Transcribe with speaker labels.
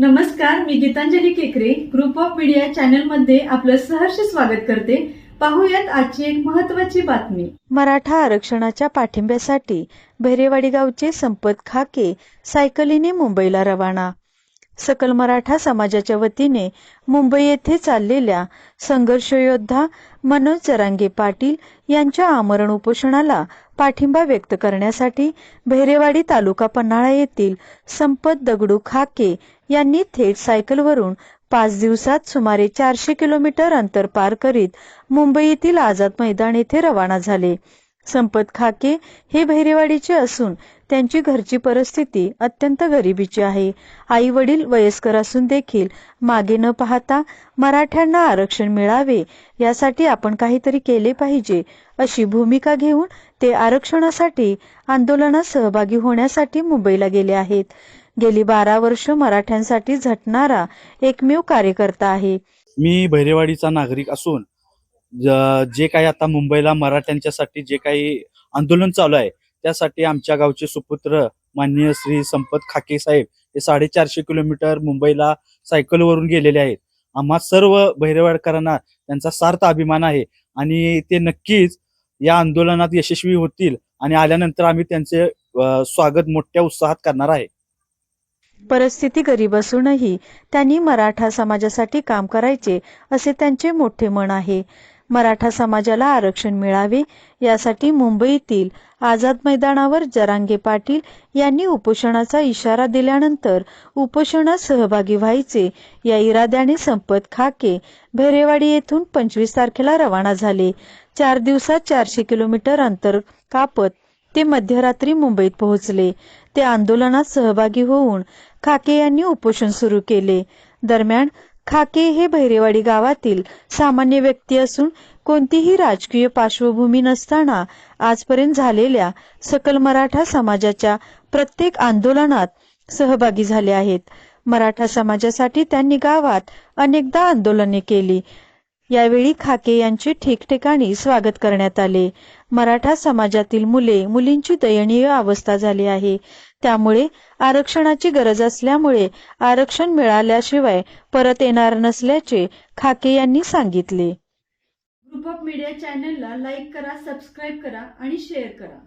Speaker 1: नमस्कार मी गीतांजली केकरे. Group of media चॅनलमध्ये आपलं सहर्ष स्वागत करते. पाहूयात आजची एक महत्वाची बातमी.
Speaker 2: मराठा आरक्षणाच्या पाठिंब्यासाठी भेरेवाडी गावचे संपत खाके सायकलीने मुंबईला रवाना सकल मराठा समाजाच्या वतीने मुंबई येथे चाललेल्या संघर्षयोद्धा मनोज जरांगे पाटील यांच्या आमरण उपोषणाला पाठिंबा व्यक्त करण्यासाठी भेरेवाडी तालुका पन्हाळा येथील संपत दगडू खाके यांनी थेट सायकलवरून पाच दिवसात सुमारे चारशे किलोमीटर अंतर पार करीत मुंबईतील आझाद मैदान येथे रवाना झाले. संपत खाके हे बहिरेवाडीचे असून त्यांची घरची परिस्थिती अत्यंत गरिबीची आहे. आई वडील वयस्कर असून देखील मागे न पाहता मराठ्यांना आरक्षण मिळावे यासाठी आपण काहीतरी केले पाहिजे अशी भूमिका घेऊन ते आरक्षणासाठी आंदोलनात सहभागी होण्यासाठी मुंबईला गेले आहेत. गेली बारा वर्ष मराठ्यांसाठी झटणारा एकमेव कार्यकर्ता आहे.
Speaker 3: मी भैरेवाडीचा नागरिक असून जे काही आता मुंबईला मराठ्यांच्यासाठी जे काही आंदोलन चालू आहे त्यासाठी आमच्या गावचे सुपुत्र माननीय श्री संपत खाके साहेब हे साडेचारशे किलोमीटर मुंबईला सायकलवरून गेलेले आहेत. आम्हा सर्व भैरवाडकरांना त्यांचा सार्थ अभिमान आहे आणि ते नक्कीच या आंदोलनात यशस्वी होतील आणि आल्यानंतर आम्ही त्यांचे स्वागत मोठ्या उत्साहात करणार आहे.
Speaker 2: परिस्थिती गरीब असूनही त्यांनी मराठा समाजासाठी काम करायचे असे त्यांचे मोठे मन आहे. मराठा समाजाला आरक्षण मिळावे यासाठी मुंबईतील आझाद मैदानावर जरांगे पाटील यांनी उपोषणाचा इशारा दिल्यानंतर उपोषणात सहभागी व्हायचे. या इराद्याने संपत खाके भैरेवाडी येथून पंचवीस तारखेला रवाना झाले. चार दिवसात चारशे किलोमीटर अंतर कापत ते मध्यरात्री मुंबईत पोहोचले. ते आंदोलनात सहभागी होऊन खाके यांनी उपोषण सुरू केले. दरम्यान खाके हे भैरेवाडी गावातील सामान्य व्यक्ती असून कोणतीही राजकीय पार्श्वभूमी नसताना आजपर्यंत झालेल्या सकल मराठा समाजाच्या प्रत्येक आंदोलनात सहभागी झाले आहेत. मराठा समाजासाठी त्यांनी गावात अनेकदा आंदोलने केली. यावेळी खाके यांचे ठिकठिकाणी स्वागत करण्यात आले. मराठा समाजातील मुले मुलींची दयनीय अवस्था झाली आहे. त्यामुळे आरक्षणाची गरज असल्यामुळे आरक्षण मिळाल्याशिवाय परत येणार नसल्याचे खाके यांनी सांगितले.
Speaker 1: ग्रुप ऑफ मीडिया चॅनलला लाईक करा सबस्क्राईब करा आणि शेअर करा.